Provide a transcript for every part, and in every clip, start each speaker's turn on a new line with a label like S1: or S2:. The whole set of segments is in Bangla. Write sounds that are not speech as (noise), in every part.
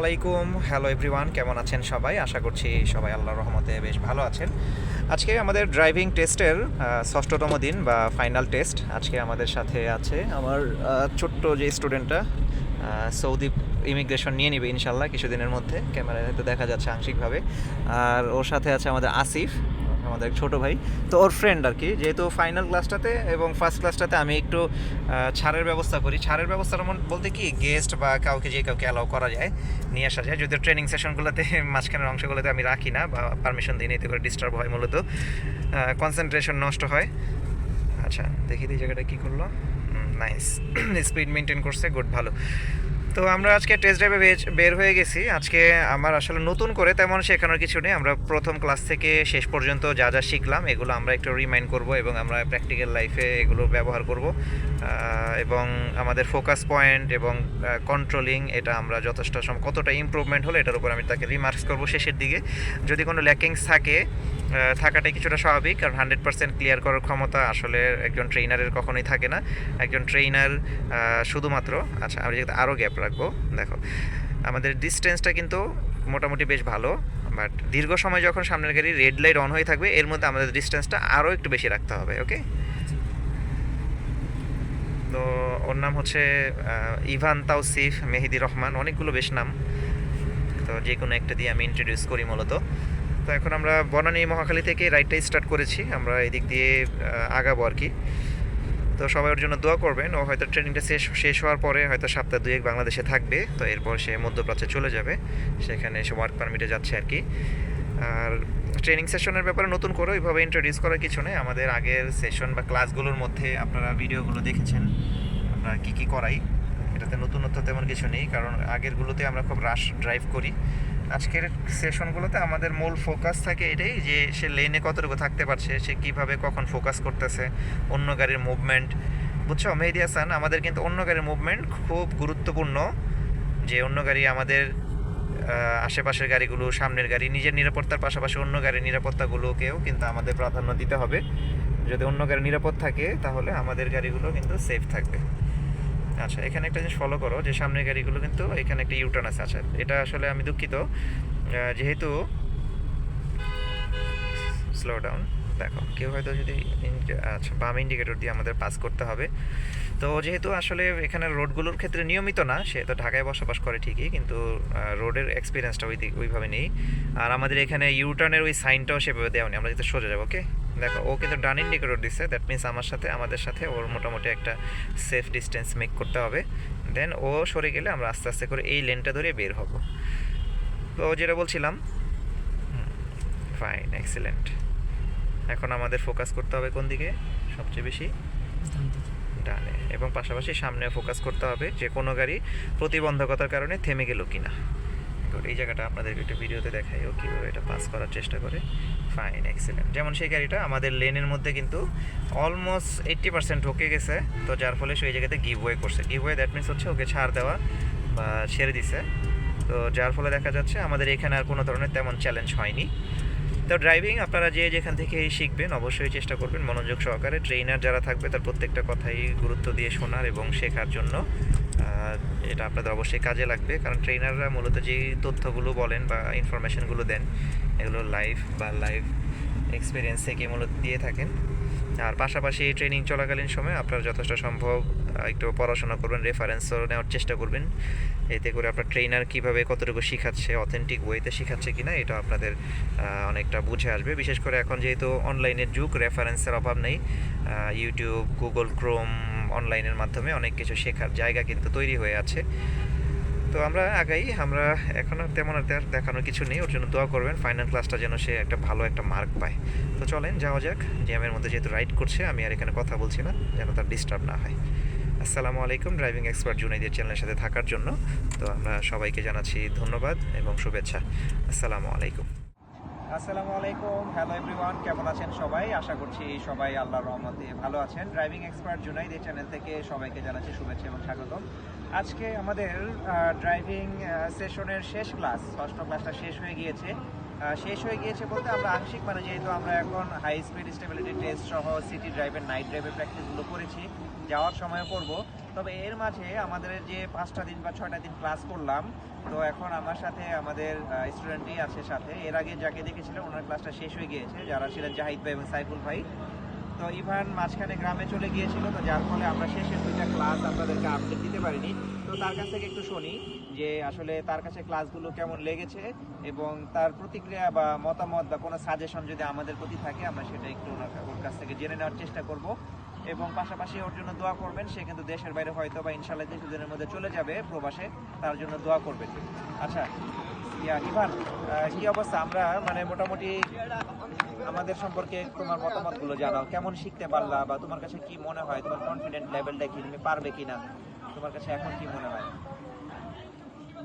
S1: আলাইকুম হ্যালো এভরিওয়ান কেমন আছেন সবাই? আশা করছি সবাই আল্লাহর রহমতে বেশ ভালো আছেন। আজকে আমাদের ড্রাইভিং টেস্টের ষষ্ঠতম দিন বা ফাইনাল টেস্ট আজকে আমাদের সাথে আছে আমার ছোট্ট যে স্টুডেন্টটা সৌদি ইমিগ্রেশন নিয়ে নিবে ইনশাল্লাহ কিছুদিনের মধ্যে। ক্যামেরায় হয়তো দেখা যাচ্ছে আংশিকভাবে। আর ওর সাথে আছে আমাদের আসিফ আমাদের ছোট ভাই। তো ওর ফ্রেন্ড আর কি, যেহেতু ফাইনাল ক্লাসটাতে এবং ফার্স্ট ক্লাসটাতে আমি একটু ছাড়ের ব্যবস্থা করি। ছাড়ের ব্যবস্থাটা মন- বলতে কি গেস্ট বা কাউকে যে কাউকে অ্যালাউ করা যায়, নিয়ে আসা যায়। যদিও ট্রেনিং সেশনগুলোতে (laughs) মাঝখানের অংশগুলোতে আমি রাখি না বা পারমিশন দিই এতে করে ডিস্টার্ব হয় মূলত। কনসেন্ট্রেশন নষ্ট হয়। আচ্ছা দেখি, এই জায়গাটা কী করল? নাইস স্পিড মেনটেন করছে গুড ভালো। তো আমরা আজকে টেস্ট ড্রাইভে বের হয়ে গেছি। আজকে আমার আসলে নতুন করে তেমন শেখানোর কিছু নেই। আমরা প্রথম ক্লাস থেকে শেষ পর্যন্ত যা যা শিখলাম, এগুলো আমরা একটু রিমাইন্ড করব এবং আমরা প্র্যাকটিক্যাল লাইফে এগুলো ব্যবহার করব। এবং আমাদের ফোকাস পয়েন্ট এবং কন্ট্রোলিং এটা আমরা যথেষ্ট সম- কতটা ইমপ্রুভমেন্ট হলো এটার উপর আমি তাকে রিমার্কস করব শেষের দিকে। যদি কোনো ল্যাকিংস থাকে থাকাটাই কিছুটা স্বাভাবিক, কারণ হান্ড্রেড পার্সেন্ট ক্লিয়ার করার ক্ষমতা আসলে একজন ট্রেনারের কখনোই থাকে না। একজন ট্রেনার শুধুমাত্র আচ্ছা আমি যেহেতু আরও গ্যাপ রাখব। দেখো, আমাদের ডিস্টেন্সটা কিন্তু মোটামুটি বেশ ভালো বাট দীর্ঘ সময় যখন সামনের গাড়ি রেড লাইট অন হয়ে থাকবে, এর মধ্যে আমাদের ডিস্টেন্সটা আরও একটু বেশি রাখতে হবে ওকে তো ওর নাম হচ্ছে ইভান তাওসিফ মেহেদি রহমান, অনেকগুলো বেশ নাম। তো যে কোনো একটা দিয়ে আমি ইন্ট্রোডিউস করি মূলত। তো এখন আমরা বনানী মহাখালী থেকে রাইডটাই স্টার্ট করেছি, আমরা এদিক দিয়ে আগাবো আর কি। তো সবাই ওর জন্য দোয়া করবেন। ও হয়তো ট্রেনিংটা শেষ শেষ হওয়ার পরে হয়তো সপ্তাহ দুয়েক বাংলাদেশে থাকবে। তো এরপর সে মধ্যপ্রাচ্যে চলে যাবে। সেখানে সে ওয়ার্ক পারমিটে যাচ্ছে আর কি। আর ট্রেনিং সেশনের ব্যাপারে নতুন করে ওইভাবে ইন্ট্রোডিউস করার কিছু নেই। আমাদের আগের সেশন বা ক্লাসগুলোর মধ্যে আপনারা ভিডিওগুলো দেখেছেন। আমরা কী কী করাই, এটাতে নতুনত্ব তেমন কিছু নেই। কারণ আগেরগুলোতে আমরা খুব রাশ ড্রাইভ করি। আজকের সেশনগুলোতে আমাদের মূল ফোকাস থাকে এটাই যে সে লেনে কতটুকু থাকতে পারছে, সে কীভাবে কখন ফোকাস করতেছে, অন্য গাড়ির মুভমেন্ট বুঝছ? মেহেদি হাসান, আমাদের কিন্তু অন্য গাড়ির মুভমেন্ট খুব গুরুত্বপূর্ণ। যে অন্য গাড়ি আমাদের আশেপাশের গাড়িগুলো, সামনের গাড়ি, নিজের নিরাপত্তার পাশাপাশি অন্য গাড়ির নিরাপত্তাগুলোকেও কিন্তু আমাদের প্রাধান্য দিতে হবে। যদি অন্য গাড়ি নিরাপদ থাকে, তাহলে আমাদের গাড়িগুলো কিন্তু সেফ থাকবে। আচ্ছা এখানে একটা জিনিস ফলো করো, যে সামনের গাড়িগুলো কিন্তু এখানে একটা ইউটার্ন আছে। আচ্ছা এটা আসলে আমি দুঃখিত। যেহেতু স্লো ডাউন দেখো, কেউ হয়তো যদি আচ্ছা বাম ইন্ডিকেটর দিয়ে আমাদের পাস করতে হবে। তো যেহেতু আসলে এখানে রোডগুলোর ক্ষেত্রে নিয়মিত না, সে তো ঢাকায় বসবাস করে ঠিকই, কিন্তু রোডের এক্সপিরিয়েন্সটা ওই ওইভাবে নেই। আর আমাদের এখানে ইউটার্নের ওই সাইনটাও সেভাবে দেওয়া নেই আমরা যেতে সোজা যাব ওকে দেখো, ও কিন্তু ডান ইন্ডিকেটর দিচ্ছে দ্যাট মিনস আমার সাথে, আমাদের সাথে ওর মোটামুটি একটা সেফ ডিস্টেন্স মেক করতে হবে। দেন ও সরে গেলে আমরা আস্তে আস্তে করে এই লেনটা ধরে বের হব। তো যেটা বলছিলাম ফাইন এক্সিলেন্ট এখন আমাদের ফোকাস করতে হবে কোন দিকে? সবচেয়ে বেশি ডানে। এবং পাশাপাশি সামনে ফোকাস করতে হবে যে কোনো গাড়ি প্রতিবন্ধকতার কারণে থেমে গেল কিনা। Good, এই জায়গাটা আপনাদের একটু ভিডিওতে দেখাই ও কীভাবে এটা পাস করার চেষ্টা করে। ফাইন এক্সিলেন্ট যেমন সেই গাড়িটা আমাদের লেনের মধ্যে কিন্তু অলমোস্ট এইট্টি পার্সেন্ট ঢুকে গেছে। তো যার ফলে সেই জায়গাতে গিভ ওয়ে করছে। গিভ ওয়ে দ্যাট মিনস হচ্ছে ওকে ছাড় দেওয়া বা ছেড়ে দিছে। তো যার ফলে দেখা যাচ্ছে আমাদের এখানে আর কোনো ধরনের তেমন চ্যালেঞ্জ হয়নি। তো ড্রাইভিং আপনারা যে যেখান থেকে শিখবেন অবশ্যই চেষ্টা করবেন মনোযোগ সহকারে। ট্রেনার যারা থাকবে তার প্রত্যেকটা কথাই গুরুত্ব দিয়ে শোনার এবং শেখার জন্য। এটা আপনাদের অবশ্যই কাজে লাগবে। কারণ ট্রেনাররা মূলত যে তথ্যগুলো বলেন বা ইনফরমেশনগুলো দেন, এগুলো লাইভ বা লাইভ এক্সপিরিয়েন্স থেকে মূলত দিয়ে থাকেন। আর পাশাপাশি ট্রেনিং চলাকালীন সময় আপনারা যথেষ্ট সম্ভব একটু পড়াশোনা করবেন, রেফারেন্সও নেওয়ার চেষ্টা করবেন। এতে করে আপনার ট্রেনার কীভাবে কতটুকু শেখাচ্ছে, অথেন্টিক ওয়েতে শেখাচ্ছে কিনা, এটা আপনাদের অনেকটা বুঝে আসবে। বিশেষ করে এখন যেহেতু অনলাইনের যুগ, রেফারেন্সের অভাব নেই ইউটিউব, গুগল, ক্রোম অনলাইনের মাধ্যমে অনেক কিছু শেখার জায়গা কিন্তু তৈরি হয়ে আছে। তো আমরা আগাই, আমরা এখন আর তেমন আর দেখ- দেখানোর কিছু নেই, ওর জন্য দোয়া করবেন ফাইনাল ক্লাসটা যেন সে একটা ভালো একটা মার্ক পায়। তো চলেন, যাওয়া যাক, জ্যামের মধ্যে যেহেতু রাইড করছে, আমি আর এখানে কথা বলছি না, যেন তার ডিস্টার্ব না হয়। আসসালামু আলাইকুম ড্রাইভিং এক্সপার্ট জুনাইদের চ্যানেলের সাথে থাকার জন্য। তো আমরা সবাইকে জানাচ্ছি ধন্যবাদ এবং শুভেচ্ছা। আসসালামু আলাইকুম। আসসালামু আলাইকুম। হ্যালো এভরিওয়ান কেমন আছেন সবাই? আশা করছি সবাই আল্লাহর রহমতে ভালো আছেন। ড্রাইভিং এক্সপার্ট জুনাইদ এই চ্যানেল থেকে সবাইকে জানাচ্ছি শুভেচ্ছা এবং স্বাগতম। আজকে আমাদের ড্রাইভিং সেশনের শেষ ক্লাস ষষ্ঠ ক্লাসটা শেষ হয়ে গিয়েছে। শেষ হয়ে গিয়েছে বলতে আমরা আংশিক মানে যেহেতু আমরা এখন হাই স্পিড স্টেবিলিটি টেস্ট সহ সিটি ড্রাইভের নাইট ড্রাইভের প্র্যাকটিসগুলো করেছি, যাওয়ার সময় করব। তবে এর মাঝে আমাদের যে পাঁচটা দিন বা ছয়টা দিন ক্লাস করলাম, তো এখন আমার সাথে আমাদের স্টুডেন্টই আছে সাথে। এর আগে যাকে দেখেছিলাম, ওনার ক্লাসটা শেষ হয়ে গিয়েছে, যারা ছিলেন জাহিদ ভাই এবং সাইফুল ভাই। তো ইভান মাঝখানে গ্রামে চলে গিয়েছিল, তো যার ফলে আমরা শেষের দুইটা ক্লাস আপনাদেরকে আপডেট দিতে পারিনি। তো তার কাছ থেকে একটু শুনি যে আসলে তার কাছে ক্লাসগুলো কেমন লেগেছে এবং তার প্রতিক্রিয়া বা মতামত বা কোনো সাজেশন যদি আমাদের প্রতি থাকে, আমরা সেটা একটু ওর কাছ থেকে জেনে নেওয়ার চেষ্টা করব। এবং পাশাপাশি ওর জন্য দোয়া করবেন, সে কিন্তু দেশের বাইরে হয়তো বা ইনশাল্লাহ কিছুদিনের মধ্যে চলে যাবে প্রবাসে, তার জন্য দোয়া করবেন। আচ্ছা ইয়া, ইভান কি অবস্থা? আমরা মানে মোটামুটি আমাদের সম্পর্কে তোমার মতামতগুলো জানাও। কেমন শিখতে পারলা বা তোমার কাছে কি মনে হয়? তোমার কনফিডেন্ট লেভেলটা কি? তুমি পারবে কিনা? তোমার কাছে এখন কি মনে হয়?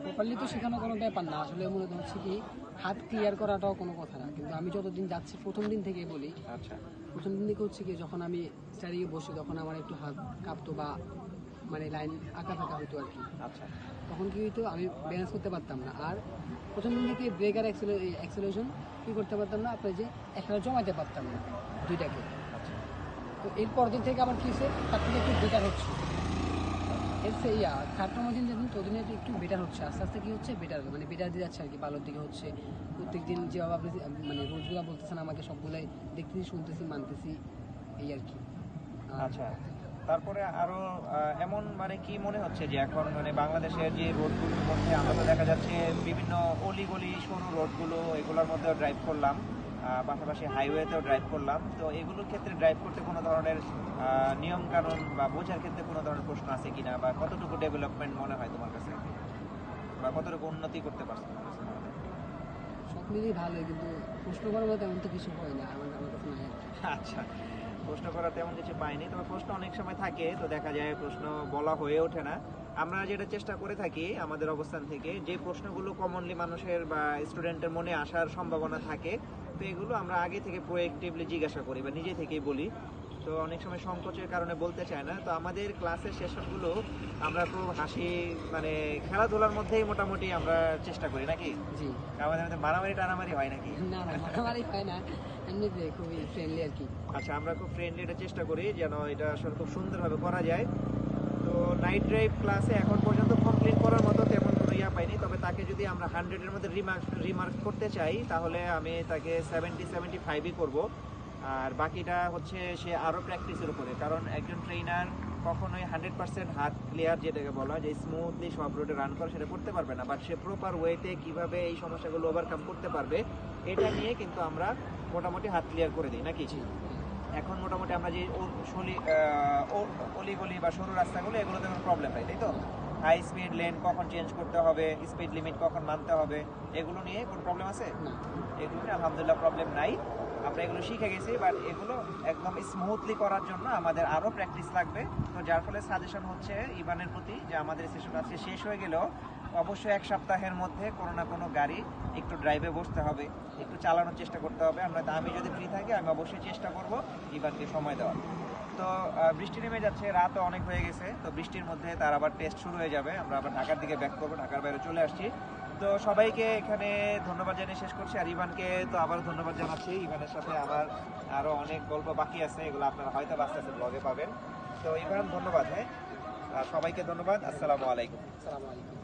S2: প্রপারলি তো শেখানো কোনো ব্যাপার না। আসলে মূলত হচ্ছে কি হাত ক্লিয়ার করাটাও কোনো কথা না। কিন্তু আমি যতদিন যাচ্ছি প্রথম দিন থেকে বলি।
S1: আচ্ছা।
S2: প্রথম দিন থেকে হচ্ছে কি যখন আমি স্টাডিয়ে বসি তখন আমার একটু হাত কাঁপতো বা মানে লাইন আঁকা ফাঁকা হতো আর কি।
S1: আচ্ছা।
S2: তখন কি হইতো আমি ব্যালেন্স করতে পারতাম না। আর প্রথম দিন থেকে ব্রেক আর অ্যাক্সেলেশন কি করতে পারতাম না আপনার যে একটা জমাতে পারতাম না দুইটাকে।
S1: আচ্ছা।
S2: তো এরপর দিন থেকে আবার কী হচ্ছে তার থেকে একটু বেটার হচ্ছে। এর সে ইয়া থার্ড প্রমোশন যেদিন তদিনে একটু বেটার হচ্ছে। আস্তে আস্তে কী হচ্ছে বেটার মানে বেটার দিয়ে যাচ্ছে আর কি ভালোর দিকে হচ্ছে। প্রত্যেক দিন যেভাবে আপনি মানে রোজগুলো বলতেছেন আমাকে সবগুলাই দেখতেছি শুনতেছি মানতেছি এই আর কি।
S1: আচ্ছা। তারপরে আরও এমন মানে কি মনে হচ্ছে যে এখন মানে বাংলাদেশের যে রোডগুলোর মধ্যে আমরা তো দেখা যাচ্ছে বিভিন্ন অলিগলি সরু রোডগুলো এগুলোর মধ্যেও ড্রাইভ করলাম পাশাপাশি হাইওয়েতেও ড্রাইভ করলাম তো এগুলোর ক্ষেত্রে ড্রাইভ করতে কোনো ধরনের নিয়ম কানুন বা বোঝার ক্ষেত্রে কোনো ধরনের প্রশ্ন আছে কিনা বা কতটুকু ডেভেলপমেন্ট মনে হয় তোমার কাছে বা কতটুকু উন্নতি করতে পারছ?
S2: সব মিলিয়ে ভালোই কিন্তু প্রশ্ন করার মতো এমন তো কিছু হয় না আমার আমার কাছে।
S1: আচ্ছা প্রশ্ন করা তেমন কিছু পাইনি। তবে প্রশ্ন অনেক সময় থাকে, তো দেখা যায় প্রশ্ন বলা হয়ে ওঠে না। আমরা যেটা চেষ্টা করে থাকি আমাদের অবস্থান থেকে, যে প্রশ্নগুলো কমনলি মানুষের বা স্টুডেন্টের মনে আসার সম্ভাবনা থাকে, তো এগুলো আমরা আগে থেকে প্রোয়েক্টিভলি জিজ্ঞাসা করি বা নিজে থেকেই বলি। তো অনেক সময় সংকোচের কারণে বলতে চায় না। তো আমাদের ক্লাসের সেশনগুলো আমরা খুব হাসি মানে খেলাধুলার মধ্যেই মোটামুটি আমরা চেষ্টা করি নাকি?
S2: জি।
S1: আমাদের মধ্যে মারামারি টানামারি হয় নাকি?
S2: না না মারামারি হয় না। এমনিতে খুবই ফ্রেন্ডলি আর কি।
S1: আচ্ছা আমরা খুব ফ্রেন্ডলি এটা চেষ্টা করি যেন এটা আসলে খুব সুন্দরভাবে করা যায়। তো নাইট ড্রাইভ ক্লাসে এখন পর্যন্ত কমপ্লিট করার মতো তেমন কোনো ইয়া পাইনি। তবে তাকে যদি আমরা হান্ড্রেডের মধ্যে রিমার্ক রিমার্ক করতে চাই তাহলে আমি তাকে সেভেন্টি সেভেন্টি ফাইভই করব। আর বাকিটা হচ্ছে সে আরও প্র্যাকটিসের উপরে। কারণ একজন ট্রেনার কখনোই হান্ড্রেড পার্সেন্ট হাত ক্লিয়ার যেটাকে বলা যে স্মুথলি সব রোডে রান করে সেটা করতে পারবে না। বাট সে প্রপার ওয়েতে কীভাবে এই সমস্যাগুলো ওভারকাম করতে পারবে এটা নিয়ে কিন্তু আমরা মোটামুটি হাত ক্লিয়ার করে দিই নাকি? এখন মোটামুটি আমরা যে সলি অলিগলি বা সরু রাস্তাগুলো এগুলোতে কোনো প্রবলেম হয় তাই তো? হাই স্পিড লেন কখন চেঞ্জ করতে হবে স্পিড লিমিট কখন মানতে হবে এগুলো নিয়ে কোনো প্রবলেম আছে? এগুলো নিয়ে আলহামদুলিল্লাহ প্রবলেম নাই। আমরা এগুলো শিখে গেছি বাট এগুলো একদম স্মুথলি করার জন্য আমাদের আরও প্র্যাকটিস লাগবে। তো যার ফলে সাজেশন হচ্ছে ইভানের প্রতি যে আমাদের সেশন আজকে শেষ হয়ে গেলেও অবশ্যই এক সপ্তাহের মধ্যে কোনো না কোনো গাড়ি একটু ড্রাইভে বসতে হবে, একটু চালানোর চেষ্টা করতে হবে। আমরা আমি যদি ফ্রি থাকি, আমি অবশ্যই চেষ্টা করব ইভানকে সময় দেওয়ার। তো বৃষ্টি নেমে যাচ্ছে, রাতও অনেক হয়ে গেছে, তো বৃষ্টির মধ্যে তার আবার টেস্ট শুরু হয়ে যাবে। আমরা আবার ঢাকার দিকে ব্যাক করব, ঢাকার বাইরে চলে আসছি। তো সবাইকে এখানে ধন্যবাদ জানিয়ে শেষ করছি। আর ইভানকে তো আবার ধন্যবাদ জানাচ্ছি। ইভানের সাথে আমার আরও অনেক গল্প বাকি আছে, এগুলো আপনারা হয়তো আস্তে আস্তে ব্লগে পাবেন। তো ইভান, ধন্যবাদ হ্যাঁ? সবাইকে ধন্যবাদ, আসসালামু আলাইকুম।
S2: আসসালামু আলাইকুম।